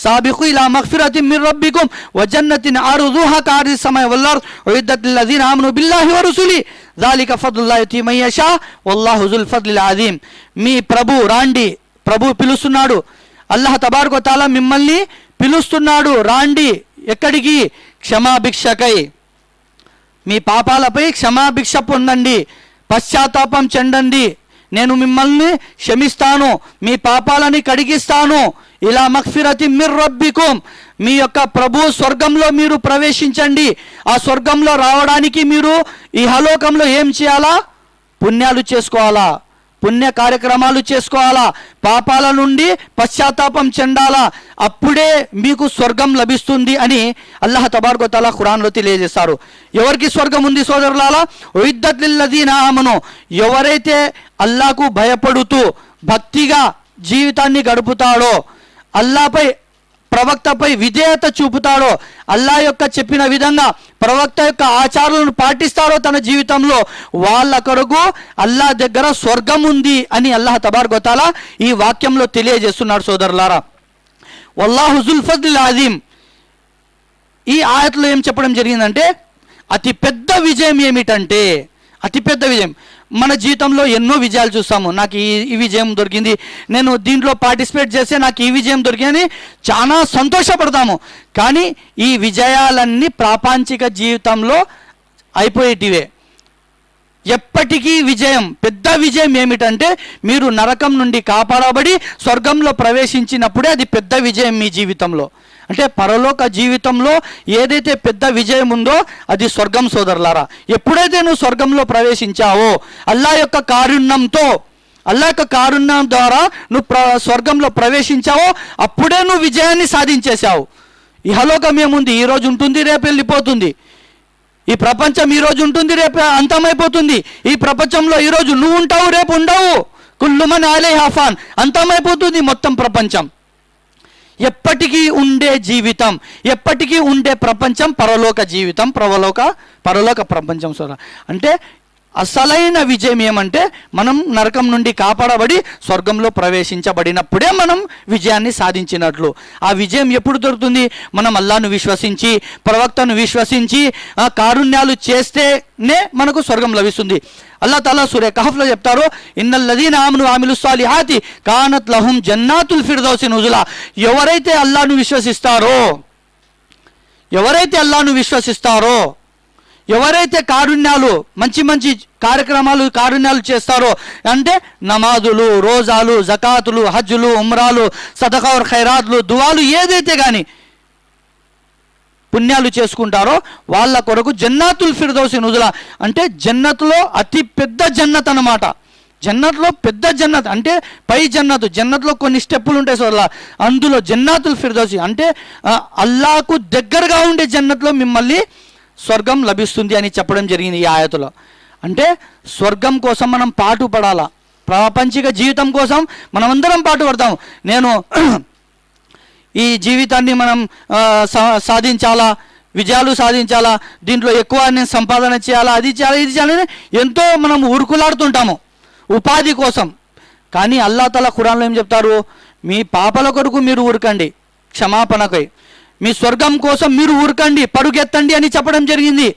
సాబికు ఇలా మగ్ఫిరతిన్ మిర్ రబ్బికుం వ ఆరు దూహ కారి సమయ వల్లార్ ఉయిద్దత్ లిల్లజీన ఆమను బిల్లాహి వ రుసులి జాలిక ఫద్లుల్లాహి యుతీ మన్ యషా ఫద్లిల్ అజీం మీ ప్రభు రాండి. ప్రభు పిలుస్తున్నాడు. అల్లాహ్ తబారక తాలా మిమ్మల్ని పిలుస్తున్నాడు. రాండి. ఎక్కడికి? క్షమాభిక్షకై. మీ పాపాలపై క్షమాభిక్ష పొందండి. పశ్చాత్తాపం చెందండి. నేను మిమ్మల్ని క్షమిస్తాను మీ పాపాలని కడిగిస్తాను. ఇలా మక్ఫిరతి మిర్ రబ్బికుం మీ యొక్క ప్రభు స్వర్గంలో మీరు ప్రవేశించండి. ఆ స్వర్గంలో రావడానికి మీరు ఈ హలోకంలో ఏం చేయాలా? పుణ్యాలు చేసుకోవాలా? పుణ్య కార్యక్రమాలు చేసుకోవాలా? పాపాల నుండి పశ్చాత్తాపం చెందాలా? అప్పుడే మీకు స్వర్గం లభిస్తుంది అని అల్లాహ్ తబార్కో ఖురాన్లో తెలియజేస్తారు ఎవరికి స్వర్గం ఉంది సోదరులాలా ఉయిద్దత్లిల్లదీన ఆమను. ఎవరైతే అల్లాకు భయపడుతూ భక్తిగా జీవితాన్ని గడుపుతాడో అల్లాపై ప్రవక్తపై విధేయత చూపుతాడో అల్లా యొక్క చెప్పిన విధంగా ప్రవక్త యొక్క ఆచారాలను పాటిస్తారో తన జీవితంలో వాళ్ళ కొరకు అల్లా దగ్గర స్వర్గం ఉంది అని అల్లాహ్ తబార్గొతాల ఈ వాక్యంలో తెలియజేస్తున్నాడు సోదరులారా. వల్లాహు జుల్ఫద్ల్ అజీం ఈ ఆయతలో ఏం చెప్పడం జరిగిందంటే అతి పెద్ద విజయం ఏమిటంటే అతిపెద్ద విజయం. మన జీవితంలో ఎన్నో విజయాలు చూస్తాము. నాకు ఈ ఈ విజయం దొరికింది. నేను దీంట్లో పార్టిసిపేట్ చేస్తే నాకు ఈ విజయం దొరికిందని చాలా సంతోషపడతాము. కానీ ఈ విజయాలన్నీ ప్రాపంచిక జీవితంలో అయిపోయేటివే. ఎప్పటికీ విజయం పెద్ద విజయం ఏమిటంటే మీరు నరకం నుండి కాపాడబడి స్వర్గంలో ప్రవేశించినప్పుడే అది పెద్ద విజయం మీ జీవితంలో. అంటే పరలోక జీవితంలో ఏదైతే పెద్ద విజయం ఉందో అది స్వర్గం సోదరులారా. ఎప్పుడైతే నువ్వు స్వర్గంలో ప్రవేశించావో అల్లా యొక్క కారుణ్యంతో అల్లా యొక్క కారుణ్యం ద్వారా నువ్వు ప్ర స్వర్గంలో ప్రవేశించావో అప్పుడే నువ్వు విజయాన్ని సాధించేశావు. ఇహలోకం ఏముంది? ఈ రోజు ఉంటుంది రేపు వెళ్ళిపోతుంది. ఈ ప్రపంచం ఈ రోజు ఉంటుంది రేపు అంతమైపోతుంది. ఈ ప్రపంచంలో ఈరోజు నువ్వు ఉంటావు రేపు ఉండవు. కుల్లుమన్ ఆలే హాఫాన్ అంతమైపోతుంది మొత్తం ప్రపంచం. ఎప్పటికీ ఉండే జీవితం ఎప్పటికీ ఉండే ప్రపంచం పరలోక జీవితం పరలోక పరలోక ప్రపంచం సో అంటే అసలైన విజయం ఏమంటే మనం నరకం నుండి కాపాడబడి స్వర్గంలో ప్రవేశించబడినప్పుడే మనం విజయాన్ని సాధించినట్లు. ఆ విజయం ఎప్పుడు దొరుకుతుంది? మనం అల్లాను విశ్వసించి ప్రవక్తను విశ్వసించి కారుణ్యాలు చేస్తేనే మనకు స్వర్గం లభిస్తుంది. అల్లా తాలా సూర్య కహఫ్లో చెప్తారు ఇన్నల్లదీన ఆమెను ఆమెలు సాలిహాతి కానత్ లహుం జన్నాతుల్ ఫిర్దౌసి నుజులా. ఎవరైతే అల్లాను విశ్వసిస్తారో ఎవరైతే అల్లాను విశ్వసిస్తారో ఎవరైతే కారుణ్యాలు మంచి మంచి కార్యక్రమాలు కారుణ్యాలు చేస్తారో అంటే నమాజులు రోజాలు జకాతులు హజ్జులు ఉమ్రాలు సదకౌర్ ఖైరాత్లు దువాలు ఏదైతే కానీ పుణ్యాలు చేసుకుంటారో వాళ్ళ కొరకు జన్నాతుల్ ఫిర్దౌసి నుదుల అంటే జన్నత్లో అతి పెద్ద జన్నత్ అన్నమాట. జన్నత్లో పెద్ద జన్నత్ అంటే పై జన్నత్ జన్నత్లో కొన్ని స్టెప్పులు ఉంటాయి సోదరులా అందులో జన్నాతుల్ ఫిర్దౌసి అంటే అల్లాకు దగ్గరగా ఉండే జన్నత్లో మిమ్మల్ని స్వర్గం లభిస్తుంది అని చెప్పడం జరిగింది ఈ ఆయతలో. అంటే స్వర్గం కోసం మనం పాటు పడాలా? ప్రాపంచిక జీవితం కోసం మనమందరం పాటు పడతాం. నేను ఈ జీవితాన్ని మనం సా- సాధించాలా? విజయాలు సాధించాలా? దీంట్లో ఎక్కువ నేను సంపాదన చేయాలా? అది చేయాలా? ఇది చేయాలని ఎంతో మనం ఉరుకులాడుతుంటాము ఉపాధి కోసం. కానీ అల్లా తల ఖురాన్లో ఏం చెప్తారు? మీ పాపల కొరకు మీరు ఊరకండి క్షమాపణకై. మీ స్వర్గం కోసం మీరు ఊరకండి పరుగెత్తండి అని చెప్పడం జరిగింది.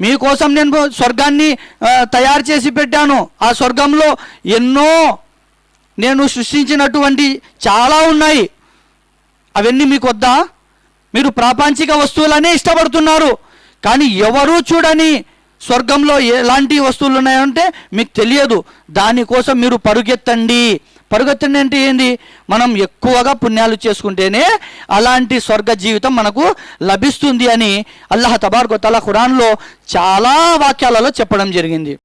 మీకోసం నేను స్వర్గాన్ని తయారు చేసి పెట్టాను. ఆ స్వర్గంలో ఎన్నో నేను సృష్టించినటువంటి చాలా ఉన్నాయి. అవన్నీ మీకు వద్దా మీరు ప్రాపంచిక వస్తువులనే ఇష్టపడుతున్నారు. కానీ ఎవరూ చూడని స్వర్గంలో ఎలాంటి వస్తువులు ఉన్నాయంటే మీకు తెలియదు. దానికోసం మీరు పరుగెత్తండి. పరుగెత్తండి అంటే ఏంది? మనం ఎక్కువగా పుణ్యాలు చేసుకుంటేనే అలాంటి స్వర్గ జీవితం మనకు లభిస్తుంది అని అల్లాహ్ తబార్కు ఖురాన్లో చాలా వాక్యాలలో చెప్పడం జరిగింది.